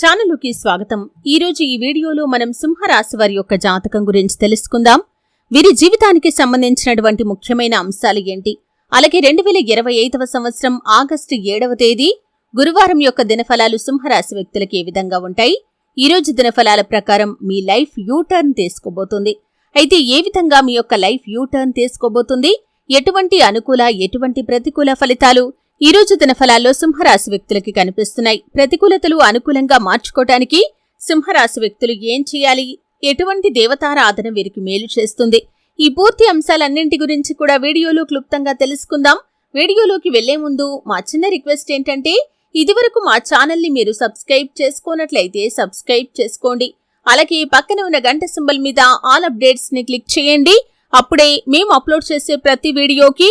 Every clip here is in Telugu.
ఛానలుకి స్వాగతం. ఈ రోజు ఈ వీడియోలో మనం సింహరాశి వారి యొక్క జాతకం గురించి తెలుసుకుందాం. వీరి జీవితానికి సంబంధించినటువంటి ముఖ్యమైన అంశాలు ఏంటి? అలాగే రెండు వేల ఇరవై ఐదవ సంవత్సరం ఆగస్టు ఏడవ తేదీ గురువారం యొక్క దినఫలాలు సింహరాశి వ్యక్తులకు ఏ విధంగా ఉంటాయి? ఈ రోజు దినఫలాల ప్రకారం మీ లైఫ్ యూ టర్న్ తీసుకోబోతుంది. అయితే ఏ విధంగా మీ యొక్క లైఫ్ యూ టర్న్ తీసుకోబోతుంది? ఎటువంటి అనుకూల ఎటువంటి ప్రతికూల ఫలితాలు? ఈ రోజు దినఫలాల్లో సింహరాశి వ్యక్తులకి కనిపిస్తున్నాయి. ప్రతికూలతలు అనుకూలంగా మార్చుకోవటానికి సింహరాశి వ్యక్తులు ఏం చేయాలి? ఎటువంటి దేవతారాధన వీరికి మేలు చేస్తుంది? ఈ పూర్తి అంశాలన్నింటి గురించి కూడా వీడియోలో క్లుప్తంగా తెలుసుకుందాం. వీడియోలోకి వెళ్ళే ముందు మా చిన్న రిక్వెస్ట్ ఏంటంటే ఇదివరకు మా ఛానల్ని మీరు సబ్స్క్రైబ్ చేసుకోనట్లయితే సబ్స్క్రైబ్ చేసుకోండి. అలాగే పక్కన ఉన్న గంట సింబల్ మీద ఆల్ అప్డేట్స్ని క్లిక్ చేయండి. అప్పుడే మేము అప్లోడ్ చేసే ప్రతి వీడియోకి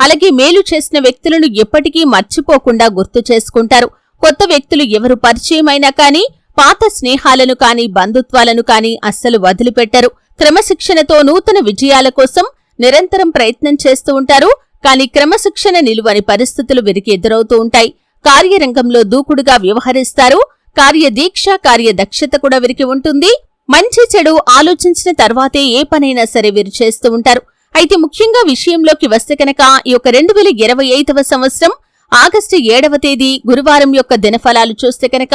అలాగే మేలు చేసిన వ్యక్తులను ఎప్పటికీ మర్చిపోకుండా గుర్తు చేసుకుంటారు. కొత్త వ్యక్తులు ఎవరు పరిచయమైనా కాని పాత స్నేహాలను కాని బంధుత్వాలను కాని అస్సలు వదిలిపెట్టరు. క్రమశిక్షణతో నూతన విజయాల కోసం నిరంతరం ప్రయత్నం చేస్తూ ఉంటారు. కాని క్రమశిక్షణ నిలువని పరిస్థితులు వీరికి ఎదురవుతూ ఉంటాయి. కార్యరంగంలో దూకుడుగా వ్యవహరిస్తారు. కార్యదీక్ష కార్యదక్షత కూడా వీరికి ఉంటుంది. మంచి చెడు ఆలోచించిన తర్వాతే ఏ పనైనా సరే వీరు చేస్తూ ఉంటారు. అయితే ముఖ్యంగా విషయంలోకి వస్తే కనుక ఈ యొక్క రెండు వేల ఇరవై ఐదవ సంవత్సరం ఆగస్టు ఏడవ తేదీ గురువారం యొక్క దినఫలాలు చూస్తే కనుక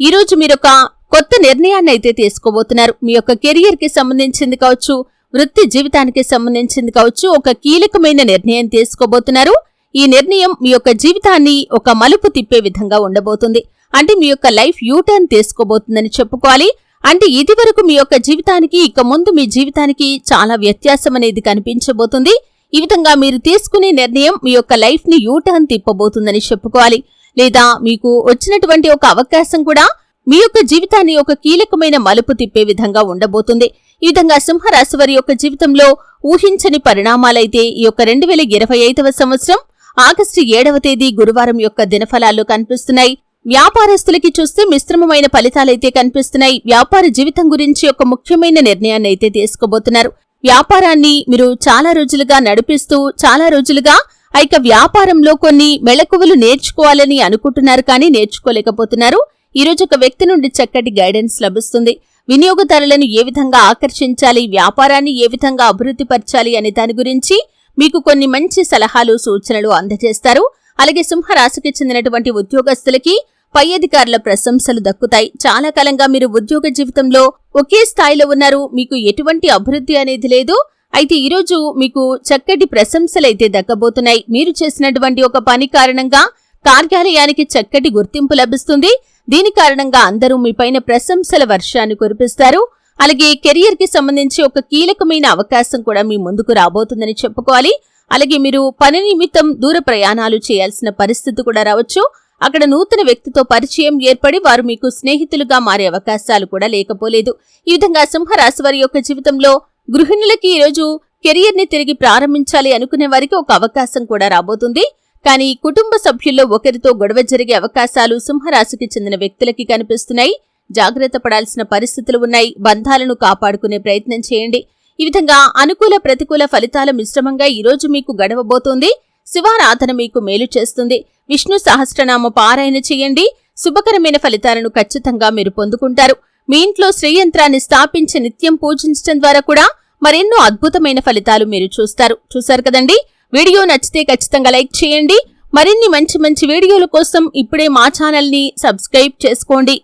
ఈరోజు మీరొక కొత్త నిర్ణయాన్ని అయితే తీసుకోబోతున్నారు. మీ యొక్క కెరియర్కి సంబంధించింది కావచ్చు వృత్తి జీవితానికి సంబంధించింది కావచ్చు ఒక కీలకమైన నిర్ణయం తీసుకోబోతున్నారు. ఈ నిర్ణయం మీ యొక్క జీవితాన్ని ఒక మలుపు తిప్పే విధంగా ఉండబోతుంది. అంటే మీ యొక్క లైఫ్ యూటర్న్ తీసుకోబోతుందని చెప్పుకోవాలి. అంటే ఇది వరకు మీ యొక్క జీవితానికి ఇక ముందు మీ జీవితానికి చాలా వ్యత్యాసం అనేది కనిపించబోతుంది. ఈ విధంగా మీరు తీసుకునే నిర్ణయం మీ యొక్క లైఫ్ని యూటర్న్ తిప్పబోతుందని చెప్పుకోవాలి. లేదా మీకు వచ్చినటువంటి ఒక అవకాశం కూడా మీ యొక్క జీవితాన్ని ఒక కీలకమైన మలుపు తిప్పే విధంగా ఉండబోతుంది. ఈ విధంగా సింహరాశి వారి యొక్క జీవితంలో ఊహించని పరిణామాలైతే ఈ యొక్క రెండు వేల ఇరవై ఐదవ సంవత్సరం ఆగస్టు ఏడవ తేదీ గురువారం యొక్క దినఫలాల్లో కనిపిస్తున్నాయి. వ్యాపారస్తులకి చూస్తే మిశ్రమమైన ఫలితాలైతే కనిపిస్తున్నాయి. వ్యాపార జీవితం గురించి ఒక ముఖ్యమైన నిర్ణయాన్ని అయితే తీసుకోబోతున్నారు. వ్యాపారాన్ని మీరు చాలా రోజులుగా నడిపిస్తూ చాలా రోజులుగా ఇక వ్యాపారంలో కొన్ని మెళకువలు నేర్చుకోవాలని అనుకుంటున్నారు కానీ నేర్చుకోలేకపోతున్నారు. ఈరోజు ఒక వ్యక్తి నుండి చక్కటి గైడెన్స్ లభిస్తుంది. వినియోగదారులను ఏ విధంగా ఆకర్షించాలి వ్యాపారాన్ని ఏ విధంగా అభివృద్ధి పరచాలి అనే దాని గురించి మీకు కొన్ని మంచి సలహాలు సూచనలు అందజేస్తారు. అలాగే సింహరాశికి చెందినటువంటి ఉద్యోగస్తులకి పై అధికారుల ప్రశంసలు దక్కుతాయి. చాలా కాలంగా మీరు ఉద్యోగ జీవితంలో ఒకే స్థాయిలో ఉన్నారు. మీకు ఎటువంటి అభివృద్ధి అనేది లేదు. అయితే ఈరోజు మీకు చక్కటి ప్రశంసలైతే దక్కబోతున్నాయి. మీరు చేసినటువంటి ఒక పని కారణంగా కార్యాలయానికి చక్కటి గుర్తింపు లభిస్తుంది. దీని కారణంగా అందరూ మీపైన ప్రశంసల వర్షాన్ని కురిపిస్తారు. అలాగే కెరియర్కి సంబంధించి ఒక కీలకమైన అవకాశం కూడా మీ ముందుకు రాబోతుందని చెప్పుకోవాలి. అలాగే మీరు పని నిమిత్తం దూర ప్రయాణాలు చేయాల్సిన పరిస్థితి కూడా రావచ్చు. అక్కడ నూతన వ్యక్తితో పరిచయం ఏర్పడి వారు మీకు స్నేహితులుగా మారే అవకాశాలు కూడా లేకపోలేదు. ఈ విధంగా సింహరాశి వారి యొక్క జీవితంలో గృహిణులకి ఈరోజు కెరియర్ని తిరిగి ప్రారంభించాలి అనుకునే వారికి ఒక అవకాశం కూడా రాబోతుంది. కానీ కుటుంబ సభ్యుల్లో ఒకరితో గొడవ జరిగే అవకాశాలు సింహరాశికి చెందిన వ్యక్తులకి కనిపిస్తున్నాయి. జాగ్రత్త పడాల్సిన పరిస్థితులు ఉన్నాయి. బంధాలను కాపాడుకునే ప్రయత్నం చేయండి. ఈ విధంగా అనుకూల ప్రతికూల ఫలితాల మిశ్రమంగా ఈరోజు మీకు గడవబోతోంది. శివారాధన మీకు మేలు చేస్తుంది. విష్ణు సహస్రనామ పారాయణ చేయండి. శుభకరమైన ఫలితాలను ఖచ్చితంగా మీరు పొందుకుంటారు. మీ ఇంట్లో శ్రీయంత్రాన్ని స్థాపించి నిత్యం పూజించడం ద్వారా కూడా మరెన్నో అద్భుతమైన ఫలితాలు మీరు చూస్తారు. చూశారు కదండి? వీడియో నచ్చితే ఖచ్చితంగా లైక్ చేయండి. మరిన్ని మంచి మంచి వీడియోల కోసం ఇప్పుడే మా ఛానల్ని సబ్స్క్రైబ్ చేసుకోండి.